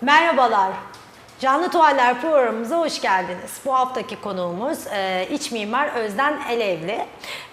Merhabalar. Canlı Tuvaller programımıza hoş geldiniz. Bu haftaki konuğumuz e, iç mimar Özden Elevli.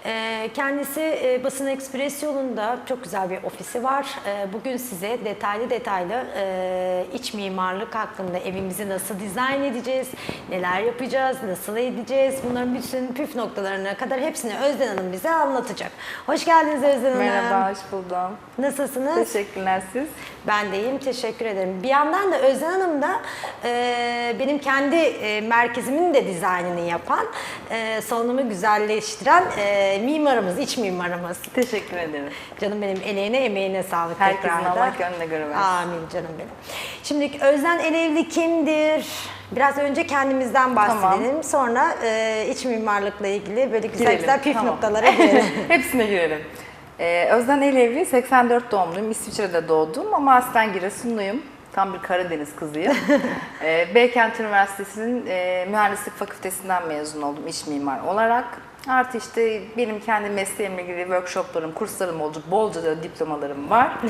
E, kendisi e, Basın Ekspres yolunda çok güzel bir ofisi var. E, bugün size detaylı detaylı e, iç mimarlık hakkında evimizi nasıl dizayn edeceğiz, neler yapacağız, nasıl edeceğiz, bunların bütün püf noktalarına kadar hepsini Özden Hanım bize anlatacak. Hoş geldiniz Özden Hanım. Merhaba, hoş buldum. Nasılsınız? Teşekkürler siz. Ben de iyiyim, teşekkür ederim. Bir yandan da Özden Hanım da e, benim kendi e, merkezimin de dizaynını yapan, e, salonumu güzelleştiren e, mimarımız, iç mimarımız. Teşekkür ederim. Canım benim emeğine, emeğine sağlık Herkesin tekrardan. Allah gönlüne göre versin. Amin canım benim. Şimdi Özden Elevli kimdir? Biraz önce kendimizden bahsedelim. Sonra e, iç mimarlıkla ilgili böyle güzel Girelim, güzel püf tamam. noktalara girelim. Hepsine girelim. Ee, Özden Elevli, 84 doğumluyum. İsviçre'de doğdum ama aslen Giresunluyum. Tam bir Karadeniz kızıyım. ee, Beykent Üniversitesi'nin e, Mühendislik Fakültesinden mezun oldum iç mimar olarak. Artı işte benim kendi mesleğimle ilgili workshoplarım, kurslarım oldu. Bolca da diplomalarım var.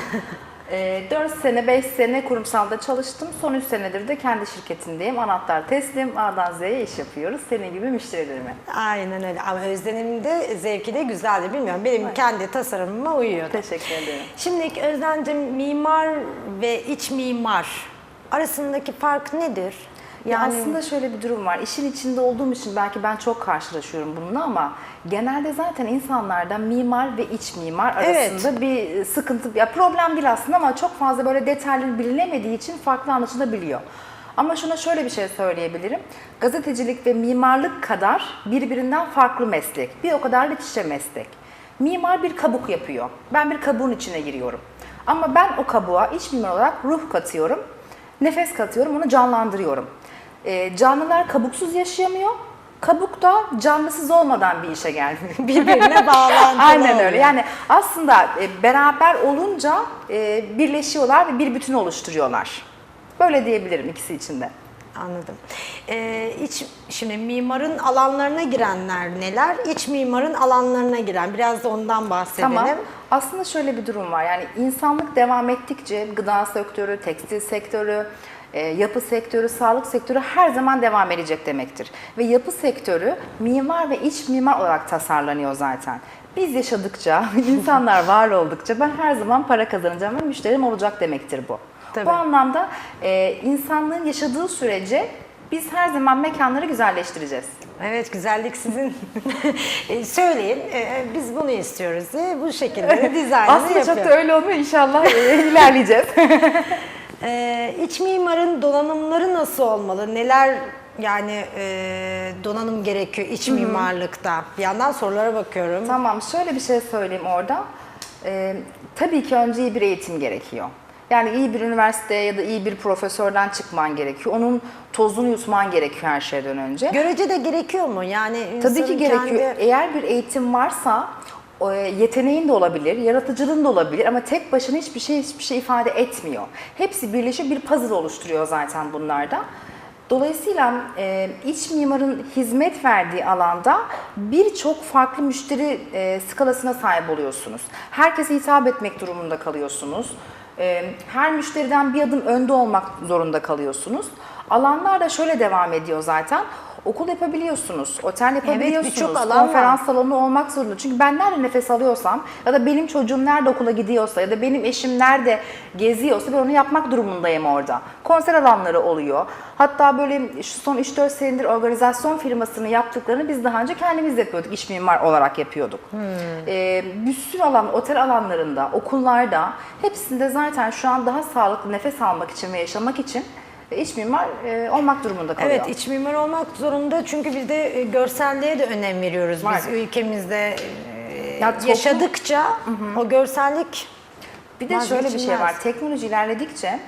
Ee, 4 sene, 5 sene kurumsalda çalıştım. Son 3 senedir de kendi şirketimdeyim. Anahtar teslim, A'dan Z'ye iş yapıyoruz. Senin gibi müşterilerime. Aynen öyle ama Özden'in de zevki de güzeldi. Bilmiyorum benim kendi tasarımıma uyuyor. Teşekkür ederim. Şimdi Özden'cim mimar ve iç mimar arasındaki fark nedir? Ya aslında şöyle bir durum var. İşin içinde olduğum için belki ben çok karşılaşıyorum bununla ama genelde zaten insanlarda mimar ve iç mimar Evet. arasında bir sıkıntı, ya problem değil aslında ama çok fazla böyle detaylı bilinemediği için farklı anlaşılabiliyor. Ama şuna şöyle bir şey söyleyebilirim. Gazetecilik ve mimarlık kadar birbirinden farklı meslek. Bir o kadar da iç içe meslek. Mimar bir kabuk yapıyor. Ben bir kabuğun içine giriyorum. Ama ben o kabuğa iç mimar olarak ruh katıyorum. Nefes katıyorum, onu canlandırıyorum. Ee, canlılar kabuksuz yaşayamıyor. Kabuk da canlısız olmadan bir işe gelmiyor. Birbirine bağlantılı Aynen öyle. oluyor. Yani aslında e, beraber olunca e, birleşiyorlar ve bir bütün oluşturuyorlar. Böyle diyebilirim ikisi için de. Anladım. Ee, iç, şimdi mimarın alanlarına girenler neler? İç mimarın alanlarına giren. Biraz da ondan bahsedelim. Tamam. Aslında şöyle bir durum var. Yani insanlık devam ettikçe gıda sektörü, tekstil sektörü, e, yapı sektörü, sağlık sektörü her zaman devam edecek demektir. Ve yapı sektörü mimar ve iç mimar olarak tasarlanıyor zaten. Biz yaşadıkça, insanlar var oldukça ben her zaman para kazanacağım ve müşterim olacak demektir bu. Tabii. Bu anlamda e, insanlığın yaşadığı sürece biz her zaman mekanları güzelleştireceğiz. Evet güzellik sizin. E, Söyleyin e, biz bunu istiyoruz diye bu şekilde dizaynını Aslında yapıyor. çok da öyle olmuyor. İnşallah e, ilerleyeceğiz. Ee, iç mimarın donanımları nasıl olmalı? Neler yani e, donanım gerekiyor iç mimarlıkta? Bir yandan sorulara bakıyorum. Tamam, şöyle bir şey söyleyeyim orada. Ee, tabii ki önce iyi bir eğitim gerekiyor. Yani iyi bir üniversite ya da iyi bir profesörden çıkman gerekiyor. Onun tozunu yutman gerekiyor her şeyden önce. Görece de gerekiyor mu? Yani Tabii insanın ki gerekiyor. kendi- Eğer bir eğitim varsa yeteneğin de olabilir, yaratıcılığın da olabilir ama tek başına hiçbir şey hiçbir şey ifade etmiyor. Hepsi birleşiyor bir puzzle oluşturuyor zaten bunlarda. Dolayısıyla e, iç mimarın hizmet verdiği alanda birçok farklı müşteri e, skalasına sahip oluyorsunuz. Herkese hitap etmek durumunda kalıyorsunuz. E, her müşteriden bir adım önde olmak zorunda kalıyorsunuz. Alanlar da şöyle devam ediyor zaten. Okul yapabiliyorsunuz, otel yapabiliyorsunuz, birçok alan var. konferans salonu olmak zorunda. Çünkü ben nerede nefes alıyorsam ya da benim çocuğum nerede okula gidiyorsa ya da benim eşim nerede geziyorsa ben onu yapmak durumundayım orada. Konser alanları oluyor. Hatta böyle şu son 3-4 senedir organizasyon firmasını yaptıklarını biz daha önce kendimiz yapıyorduk. İş mimar olarak yapıyorduk. Ee, bir sürü alan, otel alanlarında, okullarda hepsinde zaten şu an daha sağlıklı nefes almak için ve yaşamak için iç mimar e, olmak durumunda kalıyor. Evet iç mimar olmak zorunda çünkü biz de e, görselliğe de önem veriyoruz. Var. Biz ülkemizde e, Ya toplum- yaşadıkça o görsellik Bir de şöyle bir şey vazgeçilmez. var. Teknoloji ilerledikçe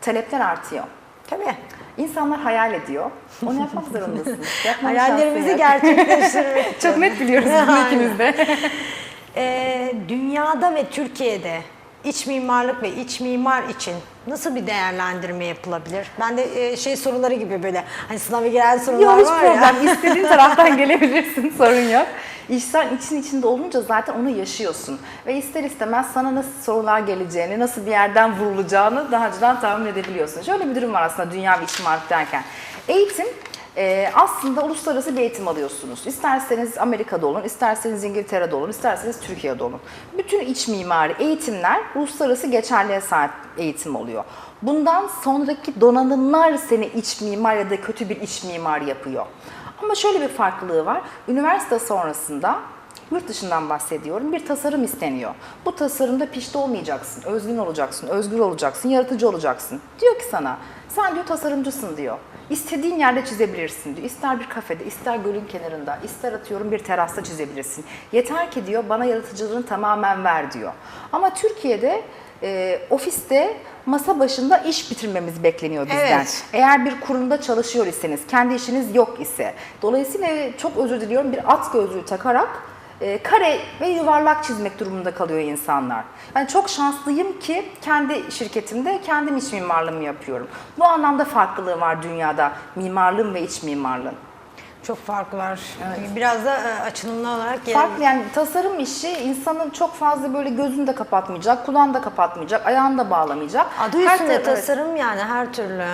talepler artıyor. Tabii. İnsanlar hayal ediyor. Onu yapmak zorundasın. Yapma Hayallerimizi yok. gerçekleştirmek. Çok net biliyoruz bunu Aynen. ikimiz de. Ee, dünyada ve Türkiye'de iç mimarlık ve iç mimar için nasıl bir değerlendirme yapılabilir? Ben de e, şey soruları gibi böyle hani sınava giren sorular Yok var ya. problem. İstediğin taraftan gelebilirsin. Sorun yok. İşten için içinde olunca zaten onu yaşıyorsun. Ve ister istemez sana nasıl sorular geleceğini, nasıl bir yerden vurulacağını daha önceden tahmin edebiliyorsun. Şöyle bir durum var aslında dünya ve iç mimarlık derken. Eğitim e, aslında uluslararası bir eğitim alıyorsunuz. İsterseniz Amerika'da olun, isterseniz İngiltere'de olun, isterseniz Türkiye'de olun. Bütün iç mimari eğitimler uluslararası geçerliğe sahip eğitim oluyor. Bundan sonraki donanımlar seni iç mimar ya da kötü bir iç mimar yapıyor. Ama şöyle bir farklılığı var. Üniversite sonrasında Yurt dışından bahsediyorum. Bir tasarım isteniyor. Bu tasarımda pişti olmayacaksın, özgün olacaksın, özgür olacaksın, yaratıcı olacaksın. Diyor ki sana, sen diyor tasarımcısın diyor. İstediğin yerde çizebilirsin diyor. İster bir kafede, ister gölün kenarında, ister atıyorum bir terasta çizebilirsin. Yeter ki diyor bana yaratıcılığını tamamen ver diyor. Ama Türkiye'de e, ofiste masa başında iş bitirmemiz bekleniyor bizden. Evet. Eğer bir kurumda çalışıyor iseniz, kendi işiniz yok ise. Dolayısıyla çok özür diliyorum bir at gözlüğü takarak e, kare ve yuvarlak çizmek durumunda kalıyor insanlar. Ben çok şanslıyım ki kendi şirketimde kendim iç mimarlığımı yapıyorum. Bu anlamda farklılığı var dünyada mimarlığın ve iç mimarlığın. Çok fark var. Biraz da e, açılımlı olarak gel- Farklı yani tasarım işi insanın çok fazla böyle gözünü de kapatmayacak, kulağını da kapatmayacak, ayağını da bağlamayacak. Adı Her üstünde tarafı- tasarım yani her türlü.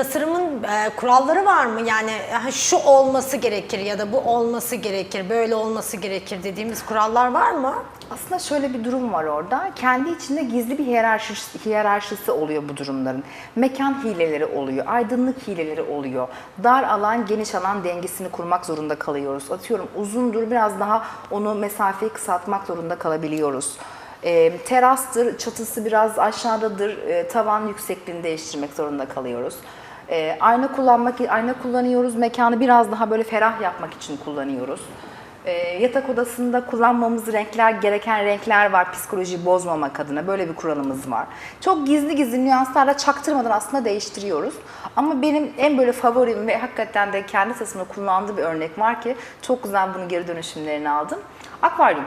Tasarımın e, kuralları var mı? Yani ha, şu olması gerekir ya da bu olması gerekir, böyle olması gerekir dediğimiz kurallar var mı? Aslında şöyle bir durum var orada. Kendi içinde gizli bir hiyerarşisi, hiyerarşisi oluyor bu durumların. Mekan hileleri oluyor, aydınlık hileleri oluyor. Dar alan, geniş alan dengesini kurmak zorunda kalıyoruz. Atıyorum uzundur, biraz daha onu mesafeyi kısaltmak zorunda kalabiliyoruz. E, terastır, çatısı biraz aşağıdadır, e, tavan yüksekliğini değiştirmek zorunda kalıyoruz. E, ayna kullanmak, ayna kullanıyoruz, mekanı biraz daha böyle ferah yapmak için kullanıyoruz. E, yatak odasında kullanmamız renkler, gereken renkler var psikolojiyi bozmamak adına. Böyle bir kuralımız var. Çok gizli gizli nüanslarla çaktırmadan aslında değiştiriyoruz. Ama benim en böyle favorim ve hakikaten de kendi tasarımda kullandığım bir örnek var ki çok güzel bunu geri dönüşümlerini aldım. Akvaryum.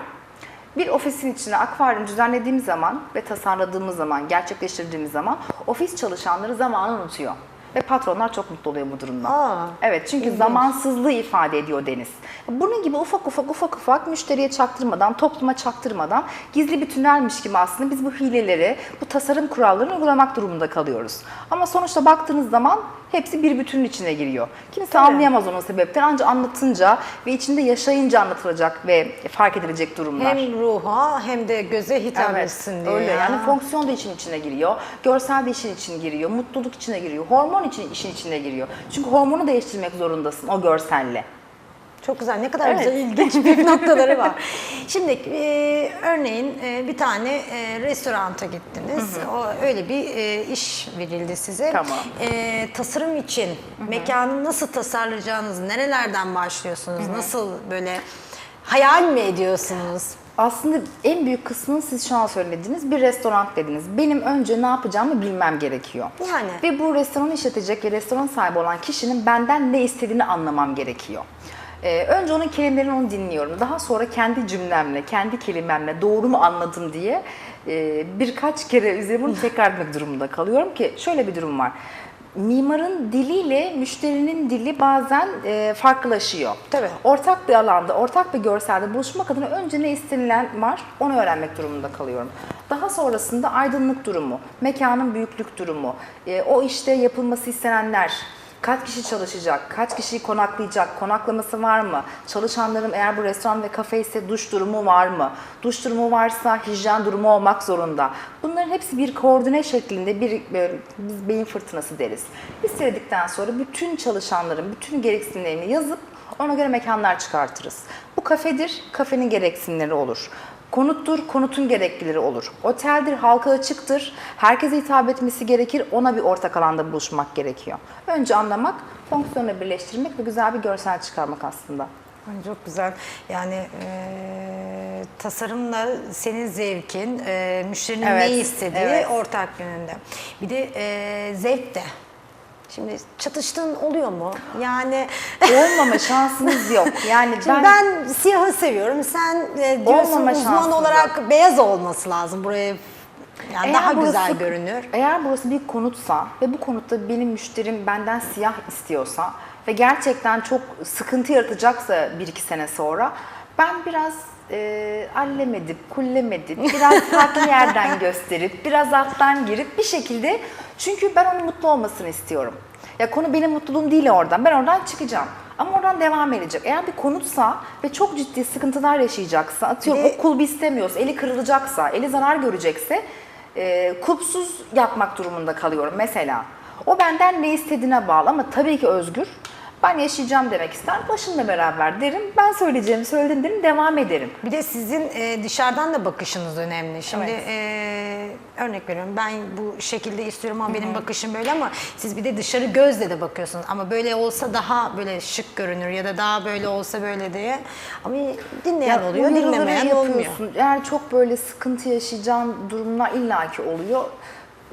Bir ofisin içine akvaryum düzenlediğimiz zaman ve tasarladığımız zaman, gerçekleştirdiğimiz zaman ofis çalışanları zamanı unutuyor. Ve patronlar çok mutlu oluyor bu durumdan. Aa, evet çünkü zamansızlığı ifade ediyor Deniz. Bunun gibi ufak ufak ufak ufak müşteriye çaktırmadan, topluma çaktırmadan gizli bir tünelmiş gibi aslında biz bu hileleri, bu tasarım kurallarını uygulamak durumunda kalıyoruz. Ama sonuçta baktığınız zaman hepsi bir bütünün içine giriyor. Kimse anlayamaz onun sebeplerini ancak anlatınca ve içinde yaşayınca anlatılacak ve fark edilecek durumlar. Hem ruha hem de göze hitap Evet, etsin diye. öyle ya. yani fonksiyon da için içine giriyor, görsel de işin içine giriyor, mutluluk içine giriyor, hormon için işin içine giriyor. Çünkü hormonu değiştirmek zorundasın o görselle. Çok güzel, ne kadar Evet. güzel, ilginç bir noktaları var. Şimdi e, örneğin e, bir tane e, restoranta gittiniz. O öyle bir e, iş verildi size. Tamam. E, tasarım için mekanı nasıl tasarlayacağınızı, nerelerden başlıyorsunuz? Nasıl böyle hayal mi ediyorsunuz? Aslında en büyük kısmını siz şu an söylediniz. Bir restoran dediniz. Benim önce ne yapacağımı bilmem gerekiyor. Yani. Ve bu restoranı işletecek ya restoran sahibi olan kişinin benden ne istediğini anlamam gerekiyor. Ee, önce onun kelimelerini onu dinliyorum. Daha sonra kendi cümlemle, kendi kelimemle doğru mu anladım diye e, birkaç kere üzerine bunu tekrar etmek durumunda kalıyorum ki şöyle bir durum var. Mimarın diliyle müşterinin dili bazen e, farklılaşıyor. Tabii. Ortak bir alanda, ortak bir görselde buluşmak adına önce ne istenilen var onu öğrenmek durumunda kalıyorum. Daha sonrasında aydınlık durumu, mekanın büyüklük durumu, e, o işte yapılması istenenler, kaç kişi çalışacak, kaç kişiyi konaklayacak, konaklaması var mı? Çalışanların eğer bu restoran ve kafe ise duş durumu var mı? Duş durumu varsa hijyen durumu olmak zorunda. Bunların hepsi bir koordine şeklinde bir böyle, biz beyin fırtınası deriz. Listeledikten sonra bütün çalışanların bütün gereksinimlerini yazıp ona göre mekanlar çıkartırız. Bu kafedir, kafenin gereksinimleri olur. Konuttur, konutun gereklileri olur. Oteldir, halka açıktır. Herkese hitap etmesi gerekir, ona bir ortak alanda buluşmak gerekiyor. Önce anlamak, fonksiyonu birleştirmek ve güzel bir görsel çıkarmak aslında. Çok güzel. Yani e, tasarımla senin zevkin, e, müşterinin Evet, ne istediği evet. ortak yönünde. Bir de e, zevk de. Şimdi çatıştığın oluyor mu? Yani Olmama şansınız yok. Yani Şimdi ben, ben, siyahı seviyorum. Sen e, diyorsun Olmama uzman olarak beyaz olması lazım buraya. Yani Eğer daha burası- güzel görünür. Eğer burası bir konutsa ve bu konutta benim müşterim benden siyah istiyorsa ve gerçekten çok sıkıntı yaratacaksa bir iki sene sonra ben biraz e, allemedip, kullemedip, biraz farklı yerden gösterip, biraz alttan girip bir şekilde çünkü ben onun mutlu olmasını istiyorum. Ya konu benim mutluluğum değil oradan. Ben oradan çıkacağım. Ama oradan devam edecek. Eğer bir konutsa ve çok ciddi sıkıntılar yaşayacaksa, atıyorum Bir de- o kulbu istemiyorsa, eli kırılacaksa, eli zarar görecekse e, kulpsuz yapmak durumunda kalıyorum mesela. O benden ne istediğine bağlı ama tabii ki özgür. Ben yaşayacağım demek ister. Başımla beraber derim. Ben söyleyeceğimi söyledim derim. Devam ederim. Bir de sizin e, dışarıdan da bakışınız önemli. Şimdi Evet. e, örnek veriyorum ben bu şekilde istiyorum ama benim bakışım böyle ama siz bir de dışarı gözle de bakıyorsunuz. Ama böyle olsa daha böyle şık görünür ya da daha böyle olsa böyle diye. Ama dinleyen Ya oluyor, uyarıları dinlemeyen olmuyor. yapıyorsun. Eğer çok böyle sıkıntı yaşayacağın durumlar illaki oluyor.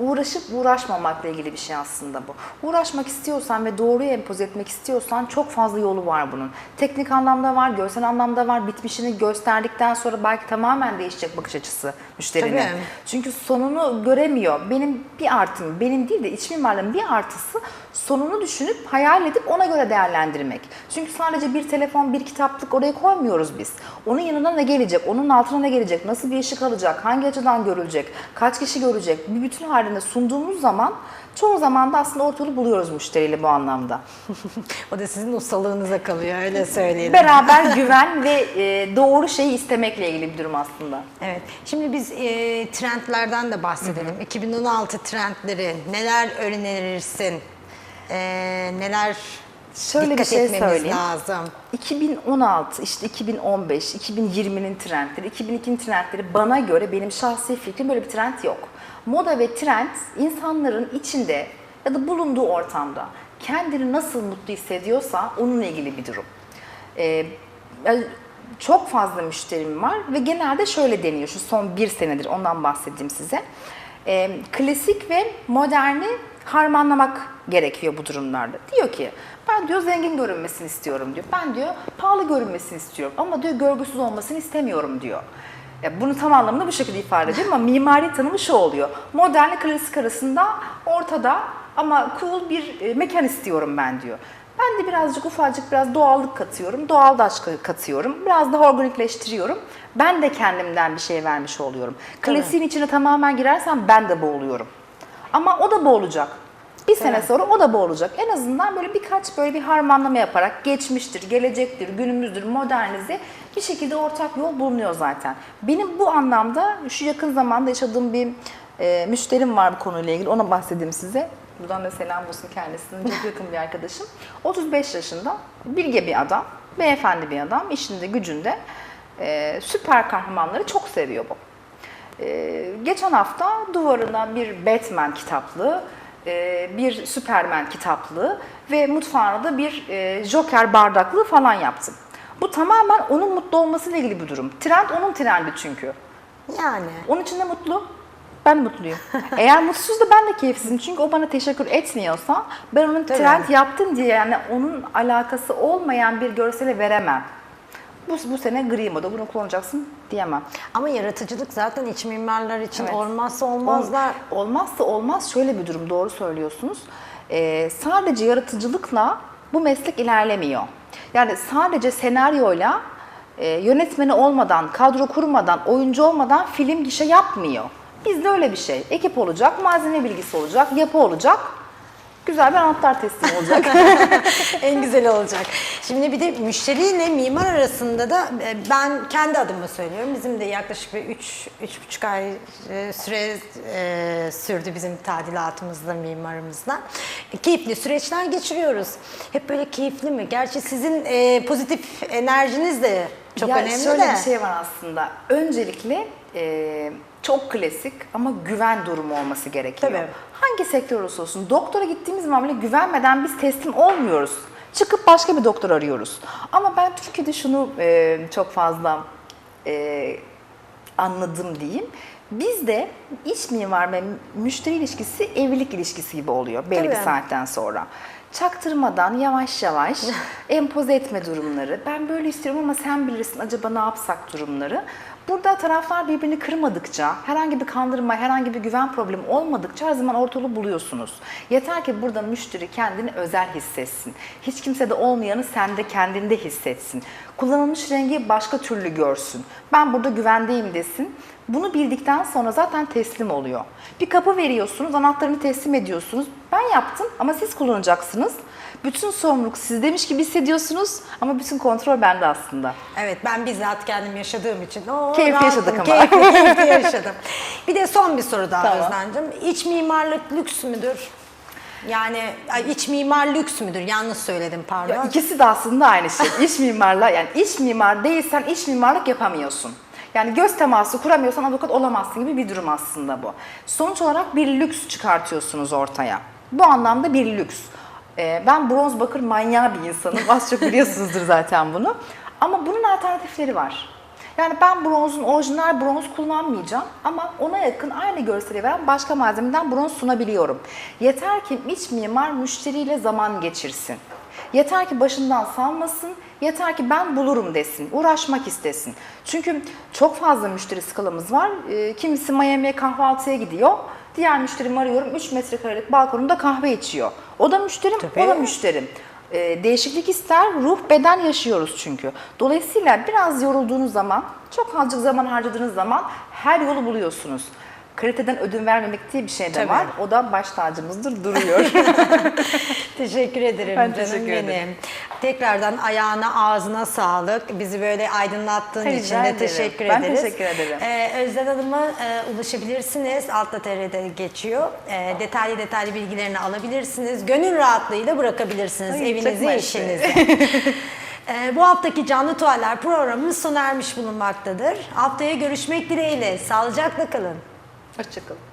Uğraşıp uğraşmamakla ilgili bir şey aslında bu. Uğraşmak istiyorsan ve doğruyu empoze etmek istiyorsan çok fazla yolu var bunun. Teknik anlamda var, görsel anlamda var. Bitmişini gösterdikten sonra belki tamamen değişecek bakış açısı müşterinin. Tabii. Çünkü sonunu göremiyor. Benim bir artım, benim değil de iç mimarlığın bir artısı sonunu düşünüp hayal edip ona göre değerlendirmek. Çünkü sadece bir telefon, bir kitaplık oraya koymuyoruz biz. Onun yanına ne gelecek, onun altına ne gelecek, nasıl bir ışık alacak, hangi açıdan görülecek, kaç kişi görecek bir bütün halinde sunduğumuz zaman çoğu zaman da aslında ortalığı buluyoruz müşteriyle bu anlamda. O da sizin ustalığınıza kalıyor öyle söyleyelim. Beraber güven ve e, doğru şeyi istemekle ilgili bir durum aslında. Evet. Şimdi biz e, trendlerden de bahsedelim. 2016 trendleri neler önerirsin? E, neler Şöyle bir dikkat şey etmemiz söyleyeyim. lazım? 2016, işte 2015, 2020'nin trendleri, 2002'nin trendleri bana göre benim şahsi fikrim böyle bir trend yok. Moda ve trend insanların içinde ya da bulunduğu ortamda kendini nasıl mutlu hissediyorsa onunla ilgili bir durum. Ee, çok fazla müşterim var ve genelde şöyle deniyor şu son bir senedir ondan bahsedeyim size. Ee, klasik ve moderni harmanlamak gerekiyor bu durumlarda. Diyor ki ben diyor zengin görünmesini istiyorum diyor. Ben diyor pahalı görünmesini istiyorum ama diyor görgüsüz olmasını istemiyorum diyor. Ya bunu tam anlamda bu şekilde ifade ediyorum ama mimari tanımı şu oluyor. Modernle klasik arasında ortada ama cool bir e, mekan istiyorum ben diyor. Ben de birazcık ufacık biraz doğallık katıyorum. Doğal daş katıyorum. Biraz daha organikleştiriyorum. Ben de kendimden bir şey vermiş oluyorum. Klasiğin içine tamamen girersem ben de boğuluyorum. Ama o da boğulacak. Bir sene Evet. sonra o da boğulacak. En azından böyle birkaç böyle bir harmanlama yaparak geçmiştir, gelecektir, günümüzdür, modernize bir şekilde ortak yol bulunuyor zaten. Benim bu anlamda şu yakın zamanda yaşadığım bir e, müşterim var bu konuyla ilgili. Ona bahsedeyim size. Buradan da selam olsun kendisine. Çok yakın bir arkadaşım. 35 yaşında, bilge bir adam, beyefendi bir adam, işinde gücünde. E, süper kahramanları çok seviyor bu. Ee, geçen hafta duvarına bir Batman kitaplığı, e, bir Superman kitaplığı ve mutfağına da bir e, Joker bardaklığı falan yaptım. Bu tamamen onun mutlu olmasıyla ilgili bir durum. Trend onun trendi çünkü. Yani. Onun için de mutlu. Ben mutluyum. Eğer mutsuz da ben de keyifsizim. Çünkü o bana teşekkür etmiyorsa ben onun Tabii. trend yaptın diye yani onun alakası olmayan bir görsele veremem. Bu, bu sene gri moda bunu kullanacaksın diyemem. Ama yaratıcılık zaten iç mimarlar için Evet. olmazsa olmazlar. Ol- olmazsa olmaz şöyle bir durum doğru söylüyorsunuz. Ee, sadece yaratıcılıkla bu meslek ilerlemiyor. Yani sadece senaryoyla e, yönetmeni olmadan, kadro kurmadan, oyuncu olmadan film gişe yapmıyor. Bizde öyle bir şey. Ekip olacak, malzeme bilgisi olacak, yapı olacak. Güzel bir anahtar teslim olacak. en güzel olacak. Şimdi bir de müşteriyle mimar arasında da e, ben kendi adıma söylüyorum. Bizim de yaklaşık bir 3 3,5 ay e, süre e, sürdü bizim tadilatımızda mimarımızla. Keyifli süreçler geçiriyoruz. Hep böyle keyifli mi? Gerçi sizin e, pozitif enerjiniz de çok ya önemli şöyle de. bir şey var aslında. Öncelikle e, çok klasik ama güven durumu olması gerekiyor. Tabii. Hangi sektör olursa olsun doktora gittiğimiz zaman bile güvenmeden biz teslim olmuyoruz. Çıkıp başka bir doktor arıyoruz. Ama ben Türkiye'de şunu e, çok fazla e, anladım diyeyim. Bizde iç mimar ve müşteri ilişkisi evlilik ilişkisi gibi oluyor belli bir saatten sonra. Çaktırmadan yavaş yavaş empoze etme durumları, ben böyle istiyorum ama sen bilirsin acaba ne yapsak durumları. Burada taraflar birbirini kırmadıkça, herhangi bir kandırma, herhangi bir güven problemi olmadıkça her zaman ortalığı buluyorsunuz. Yeter ki burada müşteri kendini özel hissetsin. Hiç kimsede olmayanı sende kendinde hissetsin. Kullanılmış rengi başka türlü görsün. Ben burada güvendeyim desin. Bunu bildikten sonra zaten teslim oluyor. Bir kapı veriyorsunuz, anahtarını teslim ediyorsunuz. Ben yaptım ama siz kullanacaksınız. Bütün sorumluluk sizdemiş gibi hissediyorsunuz ama bütün kontrol bende aslında. Evet ben bizzat kendim yaşadığım için. Oo, Keyifli rahatım, yaşadık ama. Keyifli, keyifli yaşadım. Bir de son bir soru daha Tamam. Özlemciğim. İç mimarlık lüks müdür? Yani ay, iç mimar lüks müdür? Yanlış söyledim pardon. Ya ikisi de aslında aynı şey. İç mimarla yani iç mimar değilsen iç mimarlık yapamıyorsun. Yani göz teması kuramıyorsan avukat olamazsın gibi bir durum aslında bu. Sonuç olarak bir lüks çıkartıyorsunuz ortaya. Bu anlamda bir lüks. Ee, ben bronz bakır manyağı bir insanım. Az çok biliyorsunuzdur zaten bunu. Ama bunun alternatifleri var. Yani ben bronzun orijinal bronz kullanmayacağım ama ona yakın aynı görseli veren başka malzemeden bronz sunabiliyorum. Yeter ki iç mimar müşteriyle zaman geçirsin. Yeter ki başından salmasın, yeter ki ben bulurum desin, uğraşmak istesin. Çünkü çok fazla müşteri skalamız var. Ee, kimisi Miami'ye kahvaltıya gidiyor. Diğer müşterimi arıyorum 3 metrekarelik balkonumda kahve içiyor. O da müşterim, Tabii. o da müşterim. Ee, değişiklik ister, ruh beden yaşıyoruz çünkü. Dolayısıyla biraz yorulduğunuz zaman, çok azıcık zaman harcadığınız zaman her yolu buluyorsunuz. Kaliteden ödün vermemek diye bir şey de Tabii. var. O da baş tacımızdır, duruyor. Teşekkür ederim Ben canım teşekkür benim. ederim. Tekrardan ayağına ağzına sağlık. Bizi böyle aydınlattığın Rica için de ederim. teşekkür Ben ederiz. teşekkür ederim. Ee, Özden Hanım'a e, ulaşabilirsiniz. Altta TR'de geçiyor. E, detaylı detaylı bilgilerini alabilirsiniz. Gönül rahatlığıyla bırakabilirsiniz Ay, çok evinizi, işinizi. E, bu haftaki Canlı Tuvaller programımız sona ermiş bulunmaktadır. Haftaya görüşmek dileğiyle. Sağlıcakla kalın. Hoşçakalın.